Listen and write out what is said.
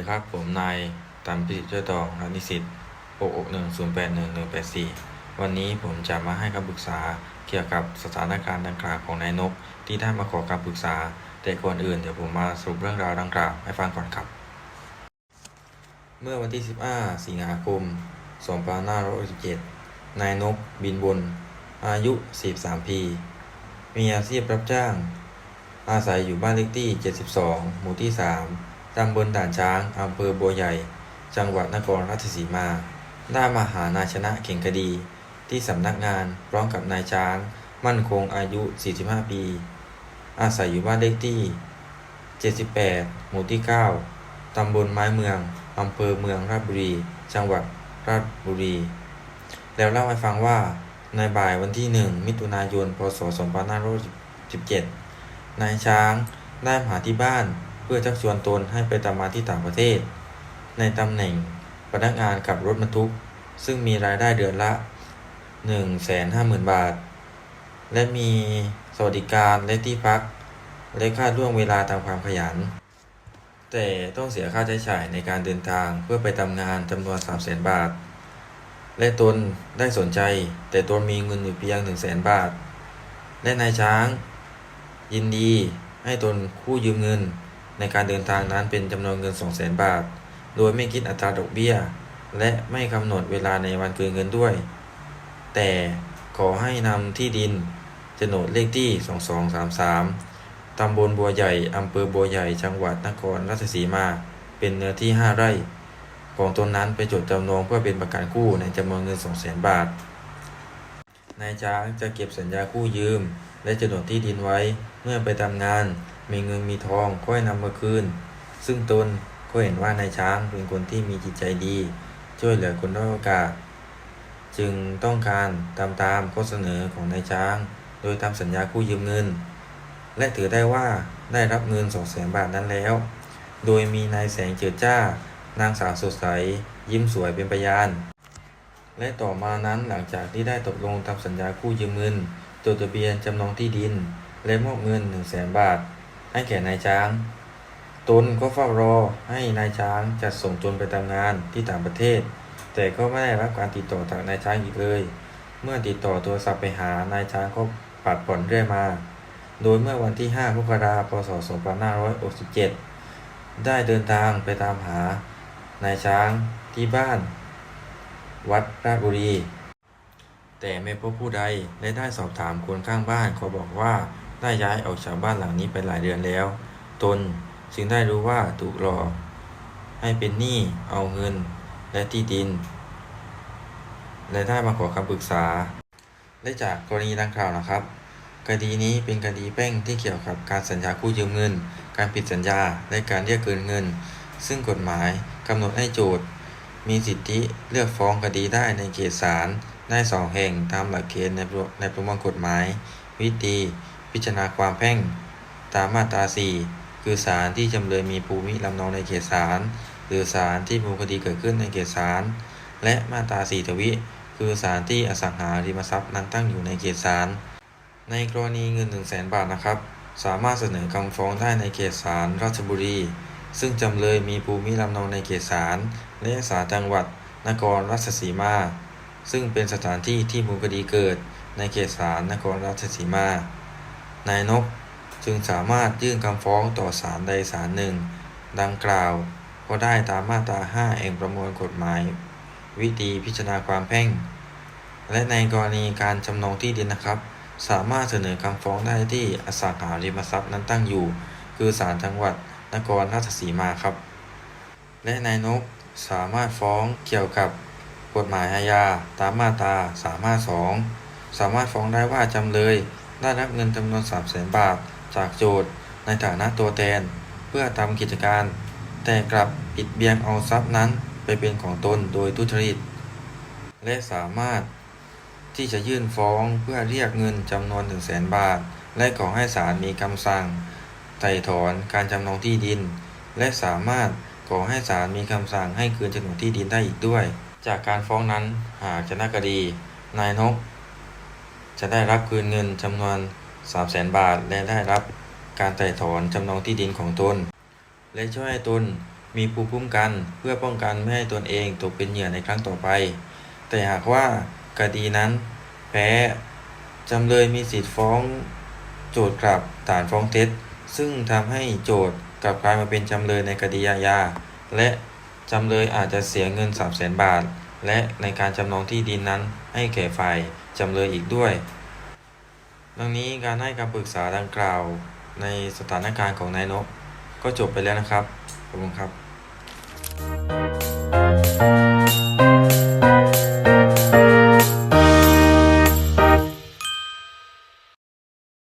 ดีครับ ผมนายตัมพิจิตรช่วยตองนักนิสิต6 6 1 0 8 1 1 8 4 วันนี้ผมจะมาให้คำปรึกษาเกี่ยวกับสถานการณ์ดังกล่าวของนายนก ที่ได้มาขอคำปรึกษา แต่ก่อนอื่นเดี๋ยวผมมาสรุปเรื่องราวดังกล่าวให้ฟังก่อนครับ เมื่อวันที่ 15 สิงหาคม 2567นายนกบินบน อายุ 43 ปี มีอาชีพรับจ้าง อาศัยอยู่บ้านเลขที่ 72 หมู่ที่ 3 ตำบลด่านช้างอำเภอบัวใหญ่ จังหวัดนครราชสีมา ได้มาหานายชนะเข่งคดี ที่สำนักงานพร้อมกับนายช้าง มั่นคงอายุ 45 ปี อาศัยอยู่บ้านเลขที่ 78 หมู่ที่ 9 ตำบลไม้เมืองอำเภอเมืองราชบุรี จังหวัดราชบุรี แล้วเล่าให้ฟังว่าในบ่ายวันที่ 1 มิถุนายน พศ 2517 นายช้างได้มาหาที่บ้าน พื่อชักชวนตนให้ไปทำงานที่ต่างประเทศ ในตำแหน่งพนักงานขับรถบรรทุก ซึ่งมีรายได้เดือนละ 150,000 บาท และมีสวัสดิการและที่พัก และค่าล่วงเวลาตามความขยัน แต่ต้องเสียค่าใช้จ่ายในการเดินทางเพื่อไปทำงานจำนวน 300,000 บาท และตนได้สนใจ แต่ตนมีเงินอยู่เพียง 100,000 บาท และนายช้าง ยินดีให้ตนคู่ยืมเงิน ในการเดินทางนั้นเป็นจำนวนเงิน 200,000 บาท โดยไม่คิดอัตราดอกเบี้ย และไม่กำหนดเวลาในวันคืนเงินด้วย แต่ขอให้นำที่ดินโฉนดเลขที่ 2233 ตำบลบัวใหญ่ อำเภอบัวใหญ่ จังหวัดนครราชสีมา เป็นเนื้อที่ 5 ไร่ ของตนนั้นไปจดจำนองเพื่อเป็นประกันกู้ในจำนวนเงิน 200,000 บาท นายช้างจะเก็บสัญญากู้ยืม และโฉนดที่ดินไว้เมื่อไปทำงาน มีเงินมีทองค่อยนำมาคืน ซึ่งตนก็เห็นว่านายช้างเป็นคนที่มีจิตใจดี ช่วยเหลือคนด้อยโอกาส จึงต้องการตามตามข้อเสนอของนายช้าง โดยทำสัญญากู้ยืมเงิน และถือได้ว่าได้รับเงิน2 0 0 0 0 0บาทนั้นแล้ว โดยมีนายแสงเจิดจ้านางสาวสดใส ยิ้มสวยเป็นพยาน และต่อมานั้นหลังจากที่ได้ตกลงทำสัญญากู้ยืมเงินจดทะเบียนจำนองที่ดิน และมอบเงิน1 0 0 0 0แสนบาท ให้แก่นายช้าง ตนก็เฝ้ารอให้นายช้างจัดส่งตนไปทำงานที่ต่างประเทศ แต่ก็ไม่ได้รับการติดต่อจากนายช้างอีกเลย เมื่อติดต่อโทรศัพท์ไปหานายช้างก็ปัดผ่อนเรื่อยมา โดยเมื่อวันที่5มกราคมพศ2567ได้เดินทางไปตามหานายช้างที่บ้าน วัดราชบุรีแต่ไม่พบผู้ใดและได้สอบถามคนข้างบ้านเขาบอกว่า ได้ย้ายออกจากบ้านหลังนี้ไปหลายเดือนแล้ว ตนจึงได้รู้ว่าถูกหลอกให้เป็นหนี้เอาเงินและที่ดิน และได้มาขอคำปรึกษาและจากกรณีดังกล่าวนะครับ คดีนี้เป็นคดีแพ่งที่เกี่ยวกับการสัญญากู้ยืมเงิน การผิดสัญญาและการเรียกเกินเงิน ซึ่งกฎหมายกำหนดให้โจทย์ มีสิทธิเลือกฟ้องคดีได้ในเขตศาลได้สองแห่งตามหลักเกณฑ์ในในประมวลกฎหมาย วิธี พิจารณาความแพ่งตามมาตรา4คือศาลที่จำเลยมีภูมิลำเนาในเขตศาลหรือศาลที่มูลคดีเกิดขึ้นในเขตศาลและมาตรา4ทวิคือศาลที่อสังหาริมทรัพย์นั้นตั้งอยู่ในเขตศาลในกรณีเงิน 1 0 0 0 0แบาทนะครับ สามารถเสนอคำฟ้องได้ในเขตศาลราชบุรี ซึ่งจำเลยมีภูมิลำเนาในเขตศาลและศาลจังหวัดนครราชสีมา ซึ่งเป็นสถานที่ที่มูลคดีเกิดในเขตศาลนครราชสีมา นายนกจึงสามารถยื่นคำฟ้องต่อศาลใดศาลหนึ่ง ดังกล่าวก็ได้ตามมาตรา 5 แห่งประมวลกฎหมาย วิธีพิจารณาความแพ่ง และในกรณีการจำนองที่ดินนะครับ สามารถเสนอคำฟ้องได้ที่อสังหาริมทรัพย์นั้นตั้งอยู่ คือศาลจังหวัดนครราชสีมาครับ และนายนกสามารถฟ้องเกี่ยวกับกฎหมายอาญาตามมาตรา 352 สามารถฟ้องได้ว่าจำเลย ได้รับเงินจำนวน 3 0 0 0 0 0บาท จากโจทย์ในฐานะตัวแทน เพื่อทำกิจการ แต่กลับปิดเบียงเอาทรัพย์นั้นไปเป็นของตนโดยทุจริต และสามารถที่จะยื่นฟ้องเพื่อเรียกเงินจำนวน1 0 0 0 0แบาท และขอให้ศาลมีคำสั่งไถ่ถอนการจำนองที่ดิน และสามารถขอให้ศาลมีคำสั่งให้คืนโฉนดที่ดินได้อีกด้วย จากการฟ้องนั้นหากชนะคดี นายนก จะได้รับคืนเงินจำนวน 3 0 0แสนบาท และได้รับการไถ่ถอนจำนองที่ดินของตน และช่วยให้ตนมีภูมิคุ้มกันเพื่อป้องกันไม่ให้ตนเองตกเป็นเหยื่อในครั้งต่อไป แต่หากว่าคดีนั้นแพ้จำเลยมีสิทธิ์ฟ้องโจทก์กลับฐานฟ้องเท็จ ซึ่งทำให้โจทก์กลับกลายมาเป็นจำเลยในคดีอาญาและจำเลยอาจจะเสียเงิน3 0 0แสนบาท และในการจำนองที่ดินนั้นให้แก่ฝ่ายจำเลยอีกด้วย ดังนี้การให้คำปรึกษาดังกล่าวในสถานการณ์ของนายนก ก็จบไปแล้วนะครับ ขอบคุณครับ